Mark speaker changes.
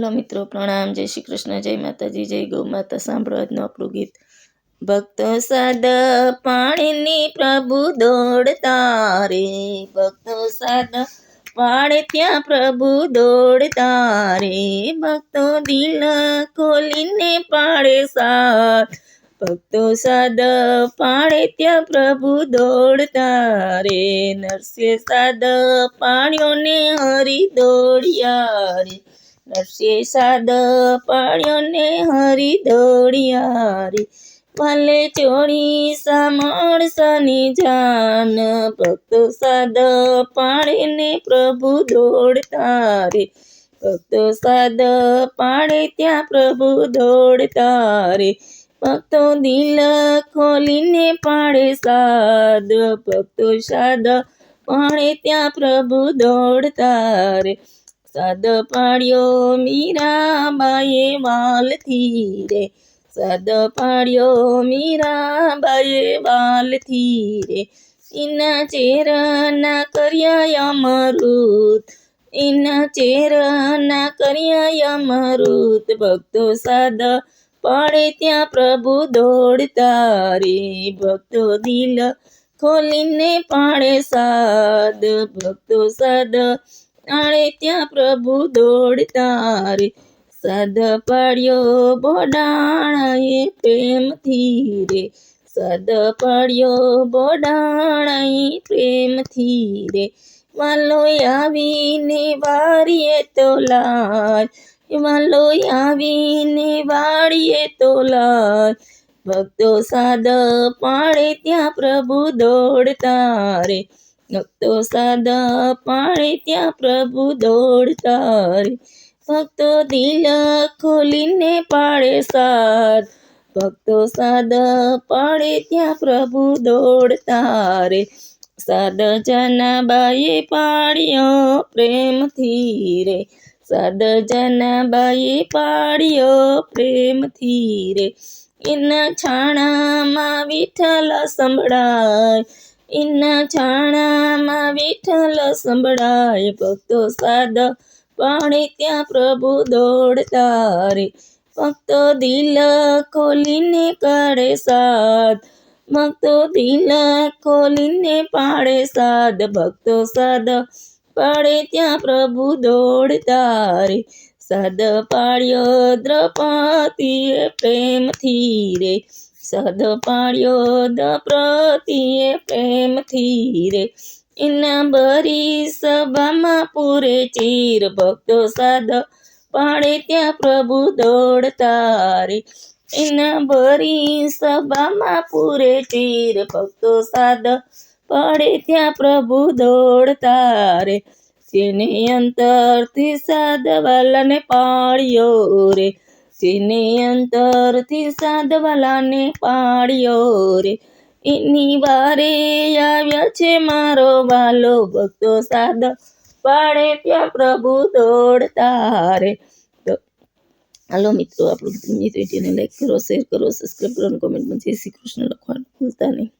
Speaker 1: Hello મિત્રો, પ્રણામ. જય શ્રી કૃષ્ણ, જય માતાજી, જય ગૌ માતા. સાંભળો આજનું આપણું ગીત. ભક્તો સાદ પાણીની પ્રભુ દોડતા રે. ભક્તો સાદ પાણી ત્યાં પ્રભુ દોડતા રે. ભક્તો દિલ ખોલીને પાડે સાર. ભક્તો સાદ પાણી ત્યાં પ્રભુ દોડતા રે. નરસિંહ સાદ પાણીઓને હરી દોડ્યા રે. નરસે સાદ પાડ્યોને હરી દોડ્યા રે ભલે ચોરી સામળસાની જાન, ભક્તો સાદ પાડેને પ્રભુ દોડતા રે ભક્તો સાદ પાડે ત્યાં પ્રભુ દોડતા રે ભક્તો દિલ ખોલીને પાડે સાદ, ભક્તો સાદ પાડે ત્યાં પ્રભુ દોડતા રે સાદ પાડ્યો મીરાબાઈએ વાલથી રે. સદ પાડ્યો મીરાબાઈએ વાલથી રે. એના ચેરના કર્યા અમૃત એના ચેરના કર્યા અમૃત. ભક્તો સદ પડે ત્યાં પ્રભુ દોડતા રે. ભક્તો દિલ ખોલીને પાડે સાદ. ભક્તો સાદ આણે ત્યાં પ્રભુ દોડતા રે. સાદ પાડ્યો બોડાણાએ પ્રેમથી રે. સાદ પાડ્યો બોડાણાએ પ્રેમથી રે. વાલો આવીને વારીએ તો લાય. વાલો આવીને વાળીએ તો લાય. ભક્તો સાદ પાડે ત્યાં પ્રભુ દોડતા રે. ભક્તો સદા પાડે ત્યાં પ્રભુ દોડતા રે. ભક્તો દિલ ખોલીને પાડે સાદ ભક્તો સદા પાડે ત્યાં પ્રભુ દોડતા રે. સદ જનાબાઈએ પાડ્યો પ્રેમથી રે. સદ જનાબાઈએ પાડ્યો પ્રેમથી રે. એના છાણામાં વિઠ્ઠલ સંભળાય. એના છાણામાં વિઠ્ઠલ સંભળાય, ભક્તો સાદ પાણી ત્યાં પ્રભુ દોડતા રે ભક્તો દિલ ખોલીને કરે સાદ, ભક્તો દિલ ખોલીને પાડે સાદ, ભક્તો સાદ પાડે ત્યાં પ્રભુ દોડતા રે સાદ પાડ્યો દ્રપાતી પ્રેમથી રે. સાદ પાડ્યો પ્રતિએ પ્રેમથી રે. એના બરી સભામાં પૂરે ચીર ભક્તો સાદ પાડે ત્યાં પ્રભુ દોડતા રે. એના ભરી સભામાં પૂરે ચીર ભક્તો સાદ પાડે ત્યાં પ્રભુ દોડતા રે. જેને અંતરથી સાદવાલાને પાડ્યો રે. જેને અંતરથી સાદવાલાને પાડ્યો રે. એની વારે આવ્યા છે મારો વાલો, ભક્તો સાધ પાડે ત્યાં પ્રભુ દોડતા રે. હાલો મિત્રો, આપણું વિડીયોને લાઈક કરો શેર કરો સબસ્ક્રાઈબ કરો અને કોમેન્ટમાં જય શ્રી કૃષ્ણ લખવાનું ભૂલતા નહીં.